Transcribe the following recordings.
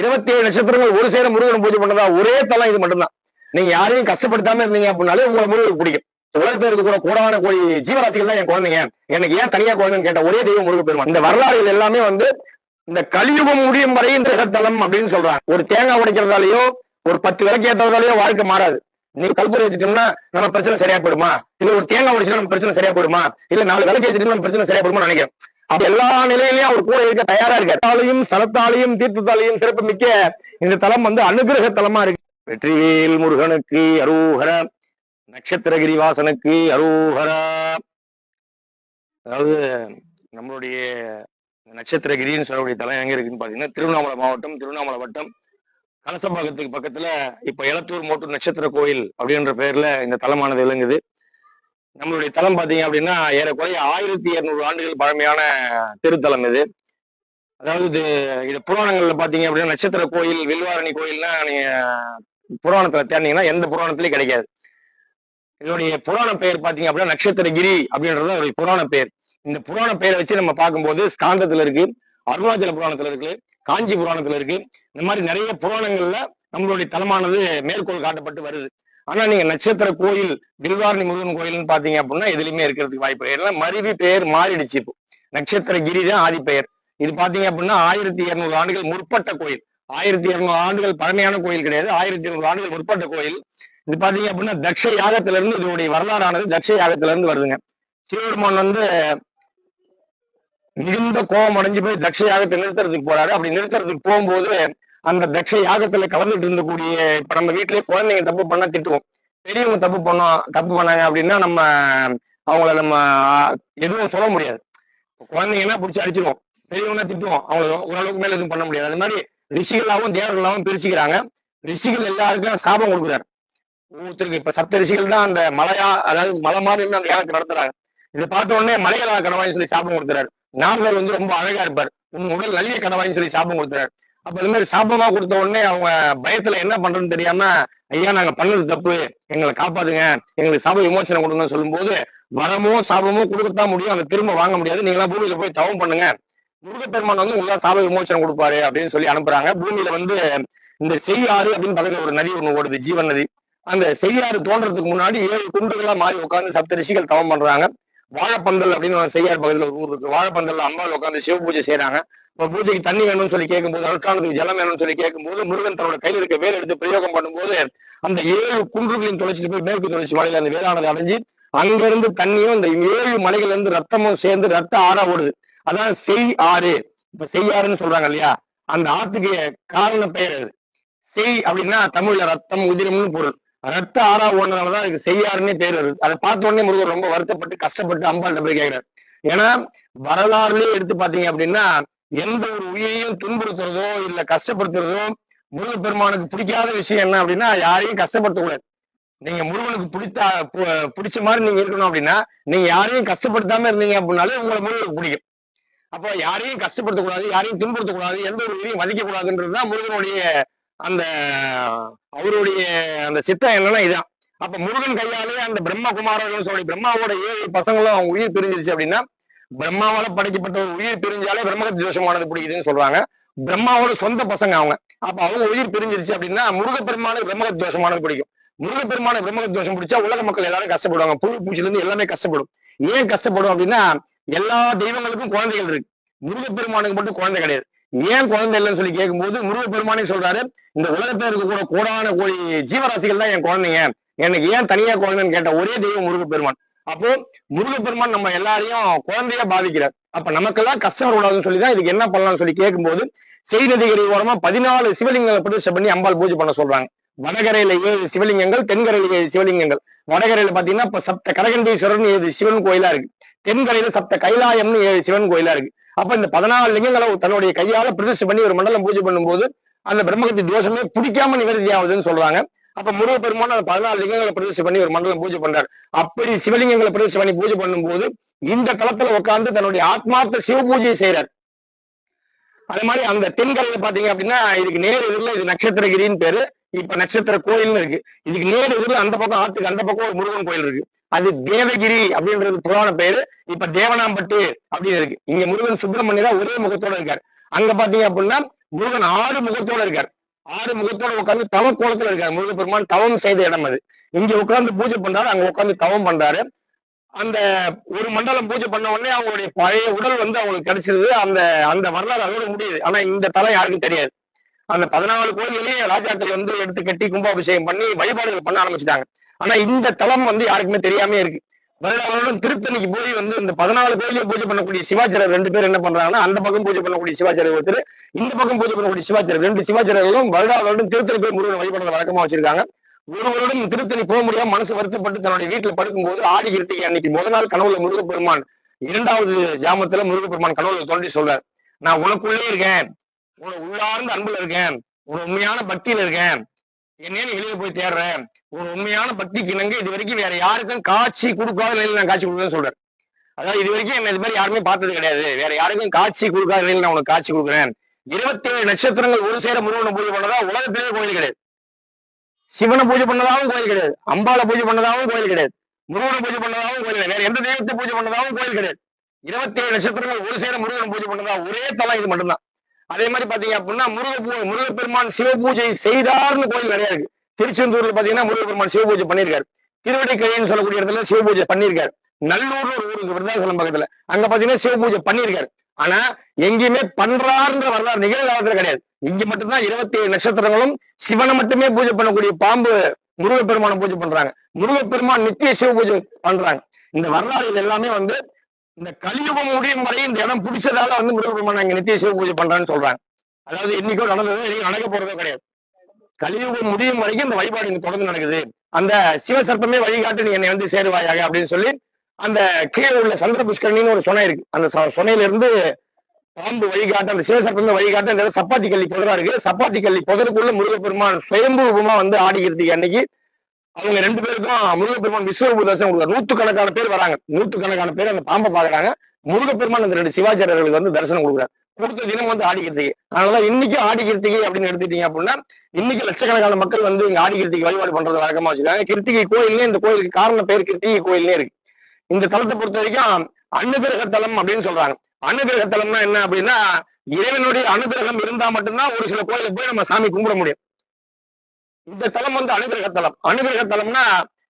இருபத்தி ஏழு நட்சத்திரங்கள் ஒரு சேர முருகன் பூஜை பண்ணதா ஒரே தலம் இது மட்டும்தான். நீங்க யாரையும் கஷ்டப்படுத்தாம இருந்தீங்க அப்படின்னாலே உங்களை முருகனுக்கு பிடிக்கும். உலகத்துல இருக்க கூட கூடவான கோழி ஜீவராசிகள் தான் என் குழந்தைங்க. எனக்கு ஏன் தனியா குழந்தைன்னு கேட்ட ஒரே தெய்வம் முருக பெருமான். இந்த வரலாறுகள் எல்லாமே வந்து இந்த கலியுகம் முடியும் வரை இந்த தலம் அப்படின்னு சொல்றாங்க. ஒரு தேங்காய் உடைக்கிறதாலயோ ஒரு பத்து விளக்கு ஏற்றதாலேயோ வாழ்க்கை மாறாது. நீ கல்பூரம் வச்சுட்டோம்னா நம்ம பிரச்சனை சரியா போயிடுமா? இல்ல ஒரு தேங்காய் உடைச்சுன்னா நம்ம பிரச்சனை சரியா போயிடுமா? இல்ல நாலு விளக்கு ஏற்றிட்டு நம்ம பிரச்சனை சரியா போயிடுமா நினைக்கிறேன். அப்ப எல்லா நிலையிலையும் அவர் கூட இருக்க தயாரா இருக்கு தாலையும் சலத்தாலையும் தீர்த்தத்தாலையும் சிறப்பு மிக்க இந்த தலம் வந்து அனுகிரக தலமா இருக்கு. வெற்றிவேல் முருகனுக்கு அரோகர நட்சத்திரகிரி வாசனுக்கு அரோகரா. அதாவது நம்மளுடைய நட்சத்திரகிரின்னு சொல்லக்கூடிய தலம் எங்க இருக்குன்னு பாத்தீங்கன்னா திருவண்ணாமலை மாவட்டம் திருவண்ணாமலை வட்டம். கலசபாகத்துக்கு பக்கத்துல இப்ப எலத்தூர் மோட்டூர் நட்சத்திர கோயில் அப்படின்ற பேர்ல இந்த தலமானது விளங்குது. நம்மளுடைய தலம் பாத்தீங்க அப்படின்னா ஏறக்குறைய ஆயிரத்தி இருநூறு ஆண்டுகள் பழமையான திருத்தலம் இது. அதாவது இது இது புராணங்கள்ல பாத்தீங்க அப்படின்னா நட்சத்திர கோயில் வில்வாரணி கோயில்னா நீங்க புராணத்துல தேடினீங்கன்னா எந்த புராணத்திலயும் கிடைக்காது. இதனுடைய புராண பெயர் பாத்தீங்க அப்படின்னா நட்சத்திரகிரி அப்படின்றது ஒரு புராண பெயர். இந்த புராண பெயரை வச்சு நம்ம பார்க்கும்போது ஸ்காந்தத்துல இருக்கு அருணாச்சல புராணத்துல இருக்கு காஞ்சி புராணத்துல இருக்கு. இந்த மாதிரி நிறைய புராணங்கள்ல நம்மளுடைய தலமானது மேற்கோள் காட்டப்பட்டு வருது. ஆனா நீங்க நட்சத்திர கோயில் வில்வாரணி முருகன் கோயில்னு பாத்தீங்க அப்படின்னா எதுலயுமே இருக்கிறதுக்கு வாய்ப்பு இல்லை. மருவி பெயர் மாறிடுச்சு இப்போ. நட்சத்திர கிரி தான் ஆதி பெயர். இது பாத்தீங்க அப்படின்னா ஆயிரத்தி இருநூறு ஆண்டுகள் முற்பட்ட கோயில். ஆயிரத்தி இருநூறு ஆண்டுகள் பழமையான கோயில் கிடையாது. ஆயிரத்தி இருநூறு ஆண்டுகள் முற்பட்ட கோயில். இது பாத்தீங்க அப்படின்னா தக்ஷ யாகத்துல இருந்து இதனுடைய வரலாறானது தக்ஷ யாகத்துல இருந்து வருதுங்க. சிவபெருமான் வந்து மிகுந்த கோபம் அடைஞ்சு போய் தக்ஷ யாகத்தை நிறுத்துறதுக்கு போறாரு. அப்படி நிறுத்துறதுக்கு போகும்போது அந்த தட்ச யாகத்துல கலந்துட்டு இருந்தக்கூடிய இப்ப நம்ம வீட்லயே குழந்தைங்க தப்பு பண்ணா திட்டுவோம். பெரியவங்க தப்பு பண்ணோம் தப்பு பண்ணாங்க அப்படின்னா நம்ம அவங்கள நம்ம எதுவும் சொல்ல முடியாது. குழந்தைங்கன்னா பிடிச்சி அடிச்சிருவோம். பெரியவங்கன்னா திட்டுவோம். அவங்கள ஓரளவுக்கு மேல எதுவும் பண்ண முடியாது. அது மாதிரி ரிஷிகளாகவும் தேவர்களாகவும் பிரிச்சுக்கிறாங்க. ரிஷிகள் எல்லாருக்கும் சாபம் கொடுக்குறாரு. ஒவ்வொருத்தருக்கு இப்ப சப்த ரிஷிகள் தான் அந்த மலையா அதாவது மலை மாதிரி இருந்து அந்த யாகத்தை நடத்துறாங்க. இதை பார்த்த உடனே மலைகளா கடவாயின்னு சொல்லி சாபம் கொடுக்குறாரு. நாரதர் வந்து ரொம்ப அழகா இருப்பார். உன் உடல் நல்ல கடவாயின்னு சொல்லி சாபம் கொடுக்குறாரு. அப்ப இந்த மாதிரி சாபமா கொடுத்த உடனே அவங்க பயத்துல என்ன பண்றதுன்னு தெரியாம ஐயா நாங்க பண்ணது தப்பு. எங்களை காப்பாத்துங்க. எங்களுக்கு சாப விமோசனம் கொடுங்கன்னு சொல்லும்போது வரமோ சாபமோ கொடுக்கத்தான் முடியும். அதை திரும்ப வாங்க முடியாது. நீங்களா பூமியில போய் தவம் பண்ணுங்க. முருகப்பெருமான் வந்து உங்களா சாப விமோசனம் கொடுப்பாரு அப்படின்னு சொல்லி அனுப்புறாங்க. பூமியில வந்து இந்த செய்யாறு அப்படின்னு பக்கத்துல ஒரு நதி ஒண்ணு ஓடுது ஜீவன் நதி. அந்த செய்யாறு தோன்றதுக்கு முன்னாடி ஏழு குன்றுகளா மாறி உட்காந்து சப்த ரிஷிகள் தவம் பண்றாங்க. வாழைப்பந்தல் அப்படின்னு செய்யாறு செய்யார் பக்கத்துல ஒரு ஊர் இருக்கு. வாழைப்பந்தல் அம்பாள் உட்காந்து சிவ பூஜை செய்யறாங்க இப்ப பூஜைக்கு தண்ணி வேணும்னு சொல்லி கேட்கும்போது அனுஷ்டானத்துக்கு ஜலம் வேணும்னு சொல்லி கேட்கும்போது முருகன் தன்னோட கையில் இருக்க வேலை எடுத்து பிரயோகம் பண்ணும்போது அந்த ஏழு குன்றுகளையும் தொலைச்சிட்டு போய் மேற்கு தொடர்ச்சி மலையில அந்த வேளானது அடைஞ்சு அங்கிருந்து தண்ணியும் இந்த ஏழு மலைகள்ல இருந்து ரத்தமும் சேர்ந்து ரத்த ஆறா ஓடுது. அதான் செய் ஆறு. இப்ப செய்யாருன்னு சொல்றாங்க இல்லையா? அந்த ஆத்துக்கு காரண பெயர் அது. செய் அப்படின்னா தமிழ்ல ரத்தம் உதிரம்னு பொருள். ரத்த ஆறா ஓடுனதுனாலதான் அதுக்கு செய்யாருன்னே பேர் வருது. அதை பார்த்த உடனே முருகர் ரொம்ப வருத்தப்பட்டு கஷ்டப்பட்டு அம்பாள் போய் கேட்கிறார் ஏன்னா வரலாறுலயே எடுத்து பாத்தீங்க அப்படின்னா எந்த ஒரு உயிரையும் துன்புறுத்துறதோ இல்ல கஷ்டப்படுத்துறதோ முருகப்பெருமானுக்கு பிடிக்காத விஷயம் என்ன அப்படின்னா யாரையும் கஷ்டப்படுத்தக்கூடாது. நீங்க முருகனுக்கு பிடித்தா பிடிச்ச மாதிரி நீங்க இருக்கணும் அப்படின்னா நீங்க யாரையும் கஷ்டப்படுத்தாம இருந்தீங்க அப்படின்னாலே உங்களை முருகனுக்கு பிடிக்கும். அப்போ யாரையும் கஷ்டப்படுத்தக்கூடாது யாரையும் துன்புறுத்தக்கூடாது எந்த ஒரு உயிரையும் மதிக்க கூடாதுன்றதுதான் முருகனுடைய அந்த அவருடைய அந்த சித்தம் என்னன்னா இதுதான் அப்ப முருகன் கையாலே அந்த பிரம்மகுமாரர்கள் சொல்லி பிரம்மாவோட ஏழு பசங்களும் அவங்க உயிர் பிரிஞ்சிருச்சு அப்படின்னா பிரம்மாவால படைக்கப்பட்ட ஒரு உயிர் பிரிஞ்சாலே பிரம்மகத்து தோஷமானது பிடிக்குதுன்னு சொல்றாங்க. பிரம்மாவோட சொந்த பசங்க அவங்க. அப்ப அவங்க உயிர் பிரிஞ்சிருச்சு அப்படின்னா முருகப்பெருமானுக்கு பிரம்மகத்து தோஷமானது பிடிக்கும். முருகப்பெருமான பிரம்மகத்து தோஷம் பிடிச்சா உலக மக்கள் எல்லாரும் கஷ்டப்படுவாங்க. புழு பூச்சில இருந்து எல்லாமே கஷ்டப்படும். ஏன் கஷ்டப்படும் அப்படின்னா எல்லா தெய்வங்களுக்கும் குழந்தைகள் இருக்கு. முருகப்பெருமானுக்கு மட்டும் குழந்தை கிடையாது. ஏன் குழந்தை இல்லைன்னு சொல்லி கேட்கும்போது முருகப்பெருமானே சொல்றாரு இந்த உலகத்துல இருக்கக்கூட கூடான கோடான கோடி ஜீவராசிகள் தான் என் குழந்தைங்க. எனக்கு ஏன் தனியா குழந்தைன்னு கேட்ட ஒரே தெய்வம் முருகப்பெருமான். அப்போ முருகப்பெருமான் நம்ம எல்லாரையும் குழந்தையா பாதிக்கிறார். அப்ப நமக்கெல்லாம் கஷ்டம் வரக்கூடாதுன்னு சொல்லி தான் இதுக்கு என்ன பண்ணலாம்னு சொல்லி கேட்கும்போது செய்நதிகரை ஓரமா பதினாலு சிவலிங்கங்களை பிரதிஷ்டை பண்ணி அம்பாள் பூஜை பண்ண சொல்றாங்க. வடகரையில ஏழு சிவலிங்கங்கள் தென்கரையில ஏழு சிவலிங்கங்கள். வடகரையில பாத்தீங்கன்னா இப்ப சப்த கடகண்டீஸ்வரர்னு ஏழு சிவன் கோயிலா இருக்கு. தென்கரையில சப்த கைலாயம்னு ஏழு சிவன் கோயிலா இருக்கு. அப்ப இந்த பதினாலு லிங்கங்களை தன்னுடைய கையால பிரதிஷ்டை பண்ணி ஒரு மண்டலம் பூஜை பண்ணும்போது அந்த பிரம்மகத்தி தோஷமே பிடிக்காம நிவர்த்தி ஆகுதுன்னு சொல்றாங்க. அப்ப முருக பெருமான பதினாலு லிங்கங்களை பிரதிஷ்டை பண்ணி ஒரு மண்டலம் பூஜை பண்றாரு. அப்படி சிவலிங்கங்களை பிரதிஷ்டை பண்ணி பூஜை பண்ணும்போது இந்த களத்துல உட்கார்ந்து தன்னுடைய ஆத்மார்த்த சிவ பூஜையை செய்யறாரு அதே மாதிரி அந்த தென்கரையில பாத்தீங்க அப்படின்னா இதுக்கு நேர் எதிரில் இது நட்சத்திரகிரின்னு பேரு. இப்ப நட்சத்திர கோயில்னு இருக்கு. இதுக்கு நேர் எதிரில் அந்த பக்கம் ஆத்துக்கு அந்த பக்கம் ஒரு முருகன் கோயில் இருக்கு. அது தேவகிரி அப்படின்றது புராண பேரு. இப்ப தேவனாம்பட்டு அப்படின்னு இருக்கு. இங்க முருகன் சுப்பிரமணியரா ஒரே முகத்தோட இருக்காரு. அங்க பாத்தீங்க அப்படின்னா முருகன் ஆறு முகத்தோட இருக்கார். ஆறு முகத்தோட உட்கார்ந்து தவ கோலத்துல இருக்காரு. முருகப்பெருமான் தவம் செய்த இடம் அது. இங்க உட்கார்ந்து பூஜை பண்றாரு அங்க உட்காந்து தவம் பண்றாரு. அந்த ஒரு மண்டலம் பூஜை பண்ண உடனே அவங்களுடைய பழைய உடல் வந்து அவங்களுக்கு கிடைச்சிருது. அந்த அந்த வரலாறு அதோட முடியுது. ஆனா இந்த தலம் யாருக்கும் தெரியாது. அந்த பதினாலு கோயில்களையும் ராஜாக்கள் வந்து எடுத்து கட்டி கும்பாபிஷேகம் பண்ணி வழிபாடுகள் பண்ண ஆரம்பிச்சிட்டாங்க. ஆனா இந்த தலம் வந்து யாருக்குமே தெரியாம இருக்கு. வருடம் திருத்தணிக்கு போய் வந்து இந்த பதினாலு கோயிலையும் பூஜை பண்ணக்கூடிய சிவாச்சாரியர் ரெண்டு பேர் என்ன பண்றாங்கன்னா அந்த பக்கம் பூஜை பண்ணக்கூடிய சிவாச்சாரியர் ஒருத்தர் இந்த பக்கம் பூஜை பண்ணக்கூடிய சிவாச்சாரியர் ரெண்டு சிவாச்சாரியர்களும் வருடா வருடம் திருத்தணி போய் முருகன் வழிபடுறத வழக்கமா வச்சிருக்காங்க. ஒரு வருடம் திருத்தணி போக முடியாம மனசு வருத்தப்பட்டு தன்னுடைய வீட்டுல படுக்கும்போது ஆடி கிருத்திகை அன்னைக்கு முதல் நாள் கனவுல முருகப்பெருமான் இரண்டாவது ஜாமத்துல முருகப்பெருமான் கனவுல தோன்றி சொல்றார் நான் உனக்குள்ளே இருக்கேன் உன உள்ளார்ந்த அன்புல இருக்கேன் உன உண்மையான பக்தியில இருக்கேன் என்னன்னு வெளியே போய் தேடுறேன் ஒரு உண்மையான பக்திக்கு இணங்க இது வரைக்கும் வேற யாருக்கும் காட்சி கொடுக்காத நிலையில் நான் காட்சி கொடுக்குறேன்னு சொல்றேன். அதாவது இது வரைக்கும் என்ன இது மாதிரி யாருமே பார்த்தது கிடையாது. வேற யாருக்கும் காட்சி கொடுக்காத நிலையில் நான் உனக்கு காட்சி கொடுக்குறேன். இருபத்தேழு நட்சத்திரங்கள் ஒரு சேர முருகனை பூஜை பண்ணதா உலகத்திலேயே கோயில் கிடையாது. சிவனை பூஜை பண்ணதாவும் கோயில் கிடையாது. அம்பாளை பூஜை பண்ணதாவும் கோயில் கிடையாது. முருகனை பூஜை பண்ணதாவும் கோயில் கிடையாது. வேற எந்த தெய்வத்தை பூஜை பண்ணதாவும் கோயில் கிடையாது. இருபத்தேழு நட்சத்திரங்கள் ஒரு சேர முருகனை பூஜை பண்ணதா ஒரே தலம் இது மட்டும்தான். அதே மாதிரி பாத்தீங்க அப்படின்னா முருக முருகப்பெருமான் சிவ பூஜை செய்தார்னு கோயில் நிறைய இருக்கு. திருச்செந்தூர்ல பாத்தீங்கன்னா முருகப்பெருமான் சிவபூஜை பண்ணியிருக்காரு திருவடிக்கைன்னு சொல்லக்கூடிய இடத்துல சிவ பூஜை பண்ணியிருக்காரு நல்லூர்னு ஒரு ஊருக்கு விருதாசலம் பக்கத்துல. அங்க பாத்தீங்கன்னா சிவ பூஜை பண்ணியிருக்காரு ஆனா எங்கேயுமே பண்றாருன்ற வரலாறு நிகழ்காலத்துல கிடையாது. இங்க மட்டும்தான் இருபத்தி ஏழு நட்சத்திரங்களும் சிவனை மட்டுமே பூஜை பண்ணக்கூடிய பாம்பு முருகப்பெருமானை பூஜை பண்றாங்க. முருகப்பெருமான் நித்திய சிவ பூஜை பண்றாங்க. இந்த வரலாறு எல்லாமே வந்து இந்த கலியுகம் முடியும் வரை இந்த இடம் பிடிச்சதால வந்து முருகப்பெருமான் அங்க நித்திய சிவ பூஜை பண்றான்னு சொல்றாங்க. அதாவது இன்னைக்கோ நடந்தது இன்னைக்கு நடக்க போறதோ கிடையாது. கலியுகம் முடியும் வரைக்கும் இந்த வழிபாடு இங்க தொடர்ந்து நடக்குது. அந்த சிவசர்ப்பமே வழிகாட்டு நீ என்னை வந்து சேருவாயாக அப்படின்னு சொல்லி அந்த கீழே உள்ள சந்திர புஷ்கரணின்னு ஒரு சுனை இருக்கு. அந்த ச- சுனையில இருந்து பாம்பு வழிகாட்டு அந்த சிவசர்ப்பமே வழிகாட்டு அந்த சப்பாத்தி கல்லி புதரா இருக்கு. சப்பாத்தி கல்லி புதருக்குள்ள முருகப்பெருமான் சுயம்பு ரூபமா வந்து ஆடிக்கிறதுக்கு அன்னைக்கு அவங்க ரெண்டு பேருக்கும் முருகப்பெருமான் விஸ்வரூப தரிசனம் கொடுக்குறாரு. நூத்துக்கணக்கான பேர் வராங்க. நூத்துக்கணக்கான பேர் அந்த பாம்பை பாக்குறாங்க. முருகப்பெருமான் அந்த ரெண்டு சிவாச்சாரியர்களுக்கு வந்து தரிசனம் கொடுக்குறாரு. கொடுத்த தினம் வந்து ஆடிக்கிறதுக்கு. அதனாலதான் இன்னைக்கு கிருத்திகை அப்படின்னு எடுத்துட்டீங்க அப்படின்னா இன்னைக்கு லட்சக்கணக்கான மக்கள் வந்து இங்க ஆடி கிருத்திகை வழிபாடு பண்றது வழக்கமா வச்சிருக்காங்க கிருத்திகை கோயில்னே இந்த கோயிலுக்கு காரண பேர் கிருத்திகை கோயில்னே இருக்கு. இந்த தலத்தை பொறுத்த வரைக்கும் அன்னபிரக தலம் அப்படின்னு சொல்றாங்க. அன்னபிரக தலம்னா என்ன அப்படின்னா இறைவனுடைய அனுகிரகம் இருந்தா மட்டும்தான் ஒரு சில கோயிலுக்கு போய் நம்ம சாமி கும்பிட முடியும். இந்த தலம் வந்து அனுகிரக தலம். அனுகிரக தலம்னா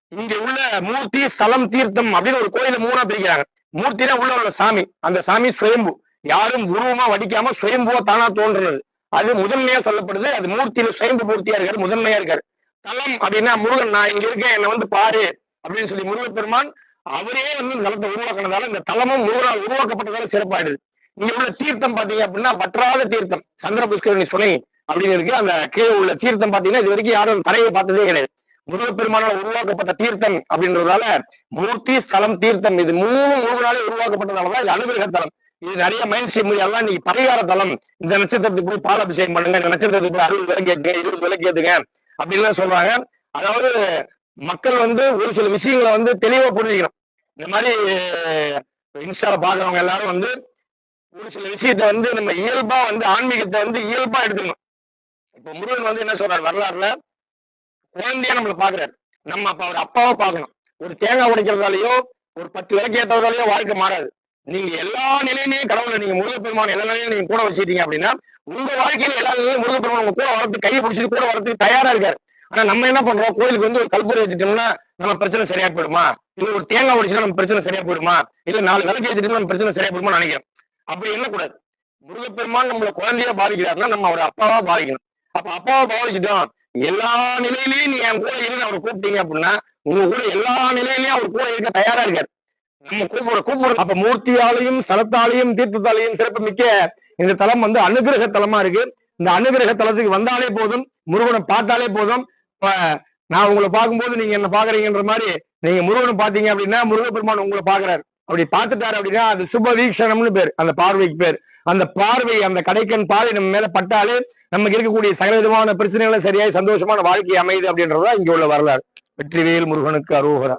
இங்க உள்ள மூர்த்தி ஸ்தலம் தீர்த்தம் அப்படின்னு ஒரு கோயில மூணா பிரிக்கிறாங்க. மூர்த்தினா உள்ள உள்ள சாமி. அந்த சாமி சுயம்பு. யாரும் உருவமா வடிக்காம சுயம்புவா தானா தோன்றுறது. அது முதன்மையா சொல்லப்படுது. அது மூர்த்தியில சுயம்பு மூர்த்தியா இருக்காரு முதன்மையா இருக்காரு. தலம் அப்படின்னா முருகன் நான் இங்க இருக்கேன் என்னை வந்து பாரு அப்படின்னு சொல்லி முருகப்பெருமான் அவரே வந்து இந்த தலத்தை உருவாக்குனதால இந்த தலமும் முருகனால் உருவாக்கப்பட்டதால சிறப்பாயிடுது. இங்க உள்ள தீர்த்தம் பாத்தீங்க அப்படின்னா வற்றாத தீர்த்தம். சந்திர புஷ்கரணி சுனை. அப்படின்னு இருக்கு அந்த கீழே உள்ள தீர்த்தம் பாத்தீங்கன்னா இது வரைக்கும் யாரும் தரையை பார்த்ததே கிடையாது. முருகப்பெருமானால் உருவாக்கப்பட்ட தீர்த்தம் அப்படின்றதால மூர்த்தி ஸ்தலம் தீர்த்தம் இது மூணு முருகனாலே உருவாக்கப்பட்டதாலதான் இது அனுகிரக தலம். இது நிறைய மைண்ட் ஸ்ட்ரீம் எல்லாம் நீங்க பரிகார தலம். இந்த நட்சத்திரத்துக்கு போய் பாலாபிஷேகம் பண்ணுங்க. இந்த நட்சத்திரத்துக்கு போய் அறுபது விலைக்கு இருபது விலைக்கு ஏத்துங்க அப்படின்னு சொல்றாங்க. அதாவது மக்கள் வந்து ஒரு சில விஷயங்களை வந்து தெளிவா புரிஞ்சுக்கணும். இந்த மாதிரி இன்ஸ்டால பாக்குறவங்க எல்லாரும் வந்து ஒரு சில விஷயத்த வந்து நம்ம இயல்பா வந்து ஆன்மீகத்தை வந்து இயல்பா எடுத்துக்கணும். இப்ப முருகன் வந்து என்ன சொல்றாரு? வரலாறுல குழந்தையா நம்மள பாக்குறாரு. நம்ம அப்ப அவர் அப்பாவை பார்க்கணும் ஒரு தேங்காய் உடைக்கிறதாலயோ ஒரு பத்து விளக்கு ஏற்றதாலயோ வாழ்க்கை மாறாது. நீங்க எல்லா நிலையிலையும் கடவுளை நீங்க முருகப்பெருமான் எல்லா நிலையிலும் நீங்க கூட வச்சுட்டீங்க அப்படின்னா உங்க வாழ்க்கையில எல்லா நிலையிலும் முருகப்பெருமான் உங்க கூட வரதுக்கு கையை பிடிச்சிட்டு கூட வரதுக்கு தயாரா இருக்காரு. ஆனா நம்ம என்ன பண்றோம்? கோயிலுக்கு வந்து ஒரு கல்பூரை வச்சுட்டோம்னா நம்ம பிரச்சனை சரியா போயிடுமா? இல்ல ஒரு தேங்காய் உடைச்சுனா நம்ம பிரச்சனை சரியா போயிடுமா? இல்ல நாலு விளக்கு ஏற்றிட்டு நம்ம பிரச்சனை சரியா போயிடுமா நினைக்கிறோம். அப்படி எண்ணக்கூடாது. முருகப்பெருமான் நம்மள குழந்தையா பாதிக்கிறாருன்னா நம்ம அவர் அப்பாவா பாதிக்கணும். அப்ப அப்பாவை பாதிச்சிட்டோம் எல்லா நிலையிலயும் நீ என் கூட இருந்து அவரை கூப்பிட்டீங்க அப்படின்னா உங்க கூட எல்லா நிலையிலயும் அவர் கூட இருக்க தயாரா இருக்காரு. நம்ம கூப்பிட கூப்பிடுற அப்ப மூர்த்தியாலையும் ஸ்தலத்தாலையும் தீர்த்தத்தாலையும் சிறப்பு மிக்க இந்த தலம் வந்து அனுகிரக தலமா இருக்கு. இந்த அனுகிரக தலத்துக்கு வந்தாலே போதும் முருகனை பார்த்தாலே போதும். நான் உங்களை பார்க்கும்போது நீங்க என்ன பாக்குறீங்கன்ற மாதிரி நீங்க முருகனை பாத்தீங்க அப்படின்னா முருகப்பெருமான் உங்களை பாக்குறாரு அப்படி பார்த்துட்டாரு அப்படின்னா அது சுப வீக்ஷணம்னு பேர். அந்த பார்வைக்கு பேர். அந்த பார்வை அந்த கடைக்கன் பார்வை நம்ம மேல பட்டாலே நமக்கு இருக்கக்கூடிய சகல விதமான பிரச்சனைகளை சரியாய் சந்தோஷமான வாழ்க்கை அமையுது அப்படின்றதுதான் இங்க உள்ள வரலாறு. வெற்றிவேல் முருகனுக்கு அரோகரா.